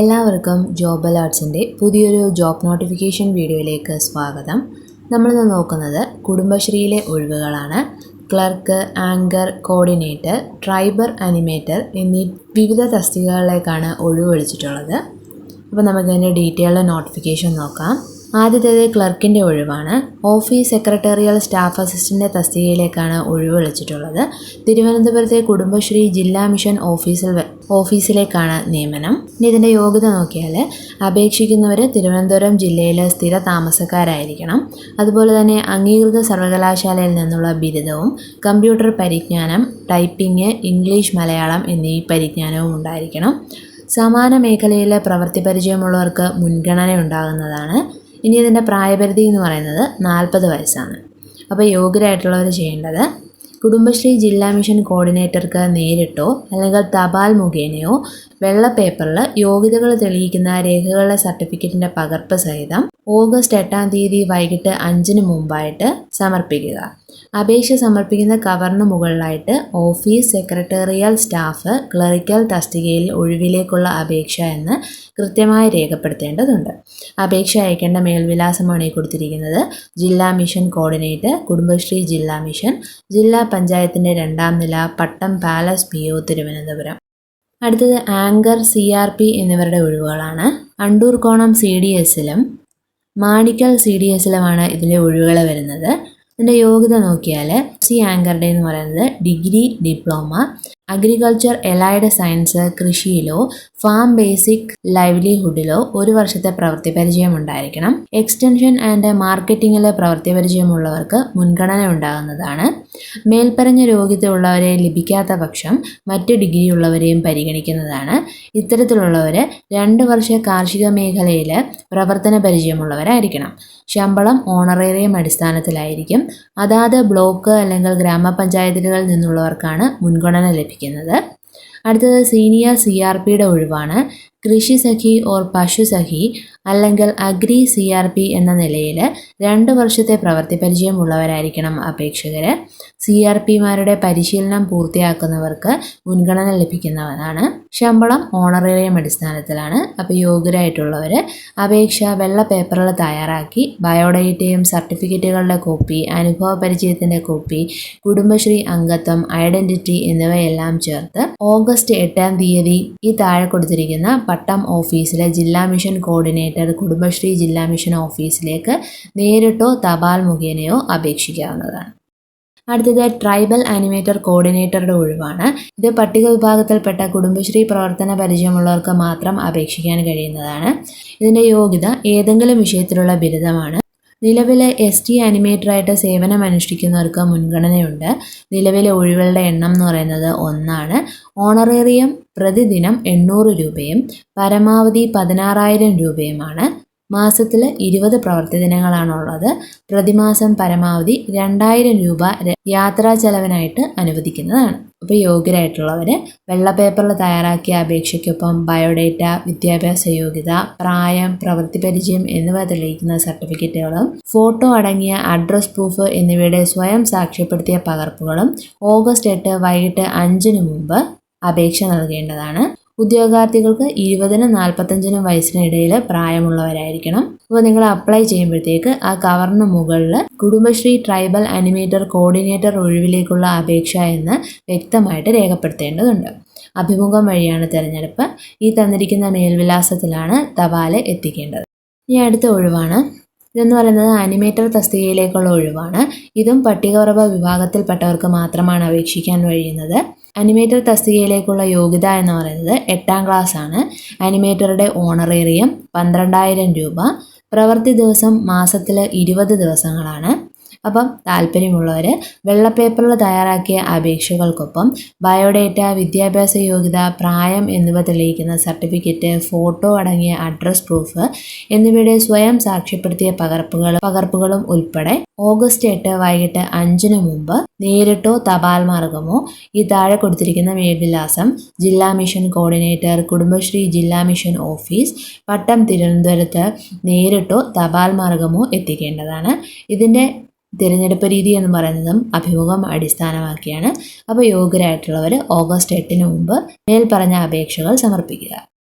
എല്ലാവർക്കും ജോബ് അലേർട്സിന്റെ പുതിയൊരു job notification വീഡിയോയിലേക്ക് സ്വാഗതം. നമ്മൾ ഇന്ന് നോക്കുന്നത് കുടുംബശ്രീയിലെ ഒഴിവുകളാണ്. Clerk anchor coordinator tribal animator എന്നീ വിവിധ തസ്തികകളിലേക്കാണ് ഒഴിവ് വിളിച്ചിട്ടുള്ളത്. അപ്പോൾ നമുക്കതിന്റെ ഡീറ്റെയിൽഡ് നോട്ടിഫിക്കേഷൻ നോക്കാം. ആദ്യത്തേത് ക്ലർക്കിന്റെ ഒഴിവാണ്. ഓഫീസ് സെക്രട്ടേറിയൽ സ്റ്റാഫ് അസിസ്റ്റന്റ് തസ്തികയിലേക്കാണ് ഒഴിവ് വിളിച്ചിട്ടുള്ളത്. തിരുവനന്തപുരത്തെ കുടുംബശ്രീ ജില്ലാ മിഷൻ ഓഫീസിൽ ഓഫീസിലേക്കാണ് നിയമനം. ഇനി ഇതിന്റെ യോഗ്യത നോക്കിയാൽ അപേക്ഷിക്കുന്നവർ തിരുവനന്തപുരം ജില്ലയിലെ സ്ഥിര താമസക്കാരായിരിക്കണം. അതുപോലെ തന്നെ അംഗീകൃത സർവകലാശാലയിൽ നിന്നുള്ള ബിരുദവും കമ്പ്യൂട്ടർ പരിജ്ഞാനം ടൈപ്പിംഗ് ഇംഗ്ലീഷ് മലയാളം എന്നീ പരിജ്ഞാനവും ഉണ്ടായിരിക്കണം. സമാന മേഖലയിലെ പ്രവൃത്തി പരിചയമുള്ളവർക്ക് മുൻഗണന ഉണ്ടാകുന്നതാണ് ഇനി ഇതിന്റെ പ്രായപരിധി എന്ന് പറയുന്നത് നാൽപ്പത് വയസ്സാണ്. അപ്പോൾ യോഗ്യരായിട്ടുള്ളവർ ചെയ്യേണ്ടത് കുടുംബശ്രീ ജില്ലാ മിഷൻ കോർഡിനേറ്റർക്ക് നേരിട്ടോ അല്ലെങ്കിൽ തപാൽ മുഖേനയോ വെള്ള പേപ്പറിൽ യോഗ്യതകൾ തെളിയിക്കുന്ന രേഖകളുടെ സർട്ടിഫിക്കറ്റിന്റെ പകർപ്പ് സഹിതം ഓഗസ്റ്റ് എട്ടാം തീയതി വൈകിട്ട് അഞ്ചിന് മുമ്പായിട്ട് സമർപ്പിക്കുക. അപേക്ഷ സമർപ്പിക്കുന്ന കവറിന് മുകളിലായിട്ട് ഓഫീസ് സെക്രട്ടേറിയൽ സ്റ്റാഫ് ക്ലറിക്കൽ തസ്തികയിൽ ഒഴിവിലേക്കുള്ള അപേക്ഷ എന്ന് കൃത്യമായി രേഖപ്പെടുത്തേണ്ടതുണ്ട്. അപേക്ഷ അയക്കേണ്ട മേൽവിലാസമാണ് ഈ കൊടുത്തിരിക്കുന്നത്. ജില്ലാ മിഷൻ കോർഡിനേറ്റർ കുടുംബശ്രീ ജില്ലാ മിഷൻ ജില്ലാ പഞ്ചായത്തിന്റെ രണ്ടാം നില Pattom palace P O Thiruvananthapuram. അടുത്തത് ആങ്കർ സി ആർ പി എന്നിവരുടെ ഒഴിവുകളാണ്. അണ്ടൂർ കോണം സി ഡി എസിലും മാണിക്കൽ സി ഡി എസിലുമാണ് ഇതിലെ ഒഴിവുകൾ വരുന്നത്. ഇതിന്റെ യോഗ്യത നോക്കിയാൽ സി ആങ്കറുടെ എന്ന് പറയുന്നത് degree diploma. Agriculture allied science കൃഷിയിലോ farm basic ലൈവ്ലിഹുഡിലോ ഒരു വർഷത്തെ പ്രവൃത്തി പരിചയം ഉണ്ടായിരിക്കണം എക്സ്റ്റൻഷൻ ആൻഡ് മാർക്കറ്റിംഗിലെ പ്രവൃത്തി പരിചയമുള്ളവർക്ക് മുൻഗണന ഉണ്ടാകുന്നതാണ്. മേൽപ്പറഞ്ഞ യോഗ്യത ഉള്ളവരെ ലഭിക്കാത്ത പക്ഷം മറ്റ് ഡിഗ്രി ഉള്ളവരെയും പരിഗണിക്കുന്നതാണ്. ഇത്തരത്തിലുള്ളവർ രണ്ട് വർഷ കാർഷിക മേഖലയിൽ പ്രവർത്തന പരിചയമുള്ളവരായിരിക്കണം. ശമ്പളം ഓണറേറിയം അടിസ്ഥാനത്തിലായിരിക്കും. അതാത് ബ്ലോക്ക് അല്ലെങ്കിൽ ഗ്രാമപഞ്ചായത്തുകളിൽ നിന്നുള്ളവർക്കാണ് മുൻഗണന ലഭിക്കുന്നത്. അടുത്തത് സീനിയർ സി ആർ പിയുടെ ഒഴിവാണ്. കൃഷി സഖി ഓർ പശു സഖി അല്ലെങ്കിൽ അഗ്രി സി ആർ പി എന്ന നിലയിൽ രണ്ട് വർഷത്തെ പ്രവൃത്തി പരിചയമുള്ളവരായിരിക്കണം അപേക്ഷകർ സി ആർ പിമാരുടെ പരിശീലനം പൂർത്തിയാക്കുന്നവർക്ക് മുൻഗണന ലഭിക്കുന്നതാണ് ശമ്പളം ഓണറേറിയം അടിസ്ഥാനത്തിലാണ്. അപ്പോൾ യോഗ്യരായിട്ടുള്ളവർ അപേക്ഷ വെള്ള പേപ്പറുകൾ തയ്യാറാക്കി ബയോഡേറ്റയും സർട്ടിഫിക്കറ്റുകളുടെ കോപ്പി അനുഭവ പരിചയത്തിന്റെ കോപ്പി കുടുംബശ്രീ അംഗത്വം ഐഡന്റിറ്റി എന്നിവയെല്ലാം ചേർത്ത് ഓഗസ്റ്റ് എട്ടാം തീയതി ഈ താഴെ കൊടുത്തിരിക്കുന്ന പട്ടം ഓഫീസിലെ ജില്ലാ മിഷൻ കോർഡിനേറ്റർ കുടുംബശ്രീ ജില്ലാ മിഷൻ ഓഫീസിലേക്ക് നേരിട്ടോ തപാൽ മുഖേനയോ അപേക്ഷിക്കാവുന്നതാണ്. അടുത്തത് ട്രൈബൽ അനിമേറ്റർ കോർഡിനേറ്ററുടെ ഒഴിവാണ്. ഇത് പട്ടിക വിഭാഗത്തിൽപ്പെട്ട കുടുംബശ്രീ പ്രവർത്തന പരിചയമുള്ളവർക്ക് മാത്രം അപേക്ഷിക്കാൻ കഴിയുന്നതാണ്. ഇതിന്റെ യോഗ്യത ഏതെങ്കിലും വിഷയത്തിലുള്ള ബിരുദമാണ്. നിലവിലെ എസ് ടി അനിമേറ്ററായിട്ട് സേവനം അനുഷ്ഠിക്കുന്നവർക്ക് മുൻഗണനയുണ്ട്. നിലവിലെ ഒഴിവുകളുടെ എണ്ണം എന്ന് പറയുന്നത് ഒന്നാണ്. ഓണറേറിയം പ്രതിദിനം എണ്ണൂറ് രൂപയും പരമാവധി പതിനാറായിരം രൂപയുമാണ്. മാസത്തിൽ ഇരുപത് പ്രവൃത്തി ദിനങ്ങളാണുള്ളത്. പ്രതിമാസം പരമാവധി രണ്ടായിരം രൂപ യാത്രാ ചെലവിനായിട്ട് അനുവദിക്കുന്നതാണ്. അപ്പോൾ യോഗ്യരായിട്ടുള്ളവർ വെള്ള പേപ്പറിൽ തയ്യാറാക്കിയ അപേക്ഷയ്ക്കൊപ്പം ബയോഡേറ്റ വിദ്യാഭ്യാസ യോഗ്യത പ്രായം പ്രവൃത്തി പരിചയം എന്നിവ തെളിയിക്കുന്ന സർട്ടിഫിക്കറ്റുകളും ഫോട്ടോ അടങ്ങിയ അഡ്രസ് പ്രൂഫ് എന്നിവയുടെ സ്വയം സാക്ഷ്യപ്പെടുത്തിയ പകർപ്പുകളും ഓഗസ്റ്റ് എട്ട് വൈകിട്ട് അഞ്ചിന് മുമ്പ് അപേക്ഷ നൽകേണ്ടതാണ്. ഉദ്യോഗാർത്ഥികൾക്ക് ഇരുപതിനും നാൽപ്പത്തഞ്ചിനും വയസ്സിനിടയിൽ പ്രായമുള്ളവരായിരിക്കണം. അപ്പോൾ നിങ്ങൾ അപ്ലൈ ചെയ്യുമ്പോഴത്തേക്ക് ആ കവറിന് മുകളിൽ കുടുംബശ്രീ ട്രൈബൽ അനിമേറ്റർ കോർഡിനേറ്റർ ഒഴിവിലേക്കുള്ള അപേക്ഷ എന്ന് വ്യക്തമായിട്ട് രേഖപ്പെടുത്തേണ്ടതുണ്ട്. അഭിമുഖം വഴിയാണ് തിരഞ്ഞെടുപ്പ്. ഈ തന്നിരിക്കുന്ന മേൽവിലാസത്തിലാണ് തപാൽ എത്തിക്കേണ്ടത്. ഇനി അടുത്ത ഒഴിവാണ്. ഇതെന്ന് പറയുന്നത് അനിമേറ്റർ തസ്തികയിലേക്കുള്ള ഒഴിവാണ്. ഇതും പട്ടികവർഗ വിഭാഗത്തിൽപ്പെട്ടവർക്ക് മാത്രമാണ് അപേക്ഷിക്കാൻ കഴിയുന്നത്. അനിമേറ്റർ തസ്തികയിലേക്കുള്ള യോഗ്യത എന്ന് പറയുന്നത് എട്ടാം ക്ലാസ് ആണ്. അനിമേറ്ററുടെ ഓണറേറിയം പന്ത്രണ്ടായിരം രൂപ. പ്രവൃത്തി ദിവസം മാസത്തിൽ ഇരുപത് ദിവസങ്ങളാണ്. അപ്പം താല്പര്യമുള്ളവർ വെള്ളപ്പേപ്പറിൽ തയ്യാറാക്കിയ അപേക്ഷകൾക്കൊപ്പം ബയോഡേറ്റ വിദ്യാഭ്യാസ യോഗ്യത പ്രായം എന്നിവ തെളിയിക്കുന്ന സർട്ടിഫിക്കറ്റ് ഫോട്ടോ അടങ്ങിയ അഡ്രസ് പ്രൂഫ് എന്നിവയുടെ സ്വയം സാക്ഷ്യപ്പെടുത്തിയ പകർപ്പുകൾ പകർപ്പുകളും ഉൾപ്പെടെ ഓഗസ്റ്റ് എട്ട് വൈകിട്ട് അഞ്ചിന് മുമ്പ് നേരിട്ടോ തപാൽ മാർഗമോ ഈ താഴെ കൊടുത്തിരിക്കുന്ന മേൽവിലാസം ജില്ലാ മിഷൻ കോർഡിനേറ്റർ കുടുംബശ്രീ ജില്ലാ മിഷൻ ഓഫീസ് പട്ടം തിരുവനന്തപുരത്ത് നേരിട്ടോ തപാൽ മാർഗമോ എത്തിക്കേണ്ടതാണ്. ഇതിന്റെ തിരഞ്ഞെടുപ്പ് രീതി എന്ന് പറയുന്നതും അഭിമുഖം അടിസ്ഥാനമാക്കിയാണ്. അപ്പോൾ യോഗ്യരായിട്ടുള്ളവർ ഓഗസ്റ്റ് എട്ടിന് മുമ്പ് മേൽപ്പറഞ്ഞ അപേക്ഷകൾ സമർപ്പിക്കുക.